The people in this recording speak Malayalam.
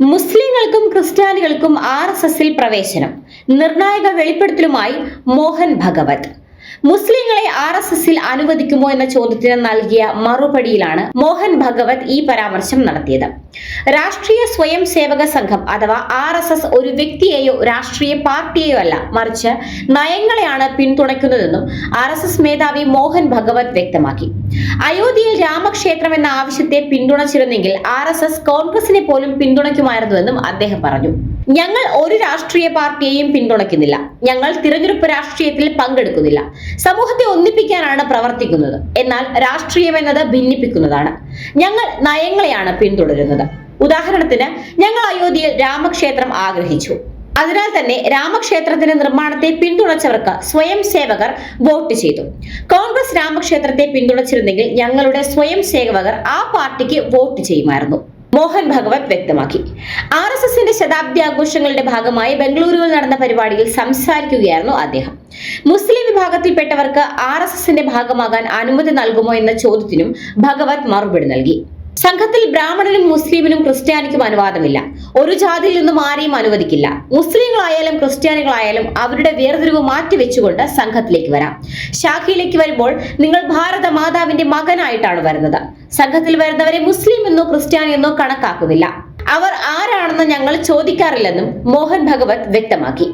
മുസ്ലിങ്ങൾക്കും ക്രിസ്ത്യാനികൾക്കും ആർ എസ് എസിൽ പ്രവേശനം. നിർണായക വെളിപ്പെടുത്തലുമായി മോഹൻ ഭഗവത്. മുസ്ലിങ്ങളെ ആർ എസ് എസിൽ അനുവദിക്കുമോ എന്ന ചോദ്യത്തിന് നൽകിയ മറുപടിയിലാണ് മോഹൻ ഭഗവത് ഈ പരാമർശം നടത്തിയത്. രാഷ്ട്രീയ സ്വയം സേവക സംഘം അഥവാ ആർ എസ് എസ് ഒരു വ്യക്തിയെയോ രാഷ്ട്രീയ പാർട്ടിയെയോ അല്ല മറിച്ച് നയങ്ങളെയാണ് പിന്തുണയ്ക്കുന്നതെന്നും ആർ എസ് എസ് മേധാവി മോഹൻ ഭഗവത് വ്യക്തമാക്കി. അയോധ്യയിൽ രാമക്ഷേത്രം എന്ന ആവശ്യത്തെ പിന്തുണച്ചിരുന്നെങ്കിൽ ആർ എസ് എസ് കോൺഗ്രസിനെ പോലും പിന്തുണയ്ക്കുമായിരുന്നുവെന്നും അദ്ദേഹം പറഞ്ഞു. ഞങ്ങൾ ഒരു രാഷ്ട്രീയ പാർട്ടിയെയും പിന്തുണയ്ക്കുന്നില്ല. ഞങ്ങൾ തിരഞ്ഞെടുപ്പ് രാഷ്ട്രീയത്തിൽ പങ്കെടുക്കുന്നില്ല. സമൂഹത്തെ ഒന്നിപ്പിക്കാനാണ് പ്രവർത്തിക്കുന്നത്. എന്നാൽ രാഷ്ട്രീയം എന്നത് ഭിന്നിപ്പിക്കുന്നതാണ്. ഞങ്ങൾ നയങ്ങളെയാണ് പിന്തുടരുന്നത്. ഉദാഹരണത്തിന് ഞങ്ങൾ അയോധ്യയിൽ രാമക്ഷേത്രം ആഗ്രഹിച്ചു. അതിനാൽ തന്നെ രാമക്ഷേത്രത്തിന്റെ നിർമ്മാണത്തെ പിന്തുണച്ചവർക്ക് സ്വയം സേവകർ വോട്ട് ചെയ്തു. കോൺഗ്രസ് രാമക്ഷേത്രത്തെ പിന്തുണച്ചിരുന്നെങ്കിൽ ഞങ്ങളുടെ സ്വയം സേവകർ ആ പാർട്ടിക്ക് വോട്ട് ചെയ്യുമായിരുന്നു. മോഹൻ ഭഗവത് വ്യക്തമാക്കി. ആർ എസ് എസിന്റെ ശതാബ്ദി ആഘോഷങ്ങളുടെ ഭാഗമായി ബംഗളൂരുവിൽ നടന്ന പരിപാടിയിൽ സംസാരിക്കുകയായിരുന്നു അദ്ദേഹം. മുസ്ലിം വിഭാഗത്തിൽപ്പെട്ടവർക്ക് ആർ എസ് എസിന്റെ ഭാഗമാകാൻ അനുമതി നൽകുമോ എന്ന ചോദ്യത്തിനും ഭഗവത് മറുപടി നൽകി. സംഘത്തിൽ ബ്രാഹ്മണനും മുസ്ലിമിനും ക്രിസ്ത്യാനിക്കും അനുവാദമില്ല. ഒരു ജാതിയിൽ നിന്നും ആരെയും അനുവദിക്കില്ല. മുസ്ലിങ്ങളായാലും ക്രിസ്ത്യാനികളായാലും അവരുടെ വേർതിരിവ് മാറ്റിവെച്ചുകൊണ്ട് സംഘത്തിലേക്ക് വരാം. ശാഖയിലേക്ക് വരുമ്പോൾ നിങ്ങൾ ഭാരത മാതാവിന്റെ മകനായിട്ടാണ് വരുന്നത്. സംഘത്തിൽ വരുന്നവരെ മുസ്ലിം എന്നോ ക്രിസ്ത്യാനി എന്നോ കണക്കാക്കുന്നില്ല. അവർ ആരാണെന്ന് ഞങ്ങൾ ചോദിക്കാറില്ലെന്നും മോഹൻ ഭഗവത് വ്യക്തമാക്കി.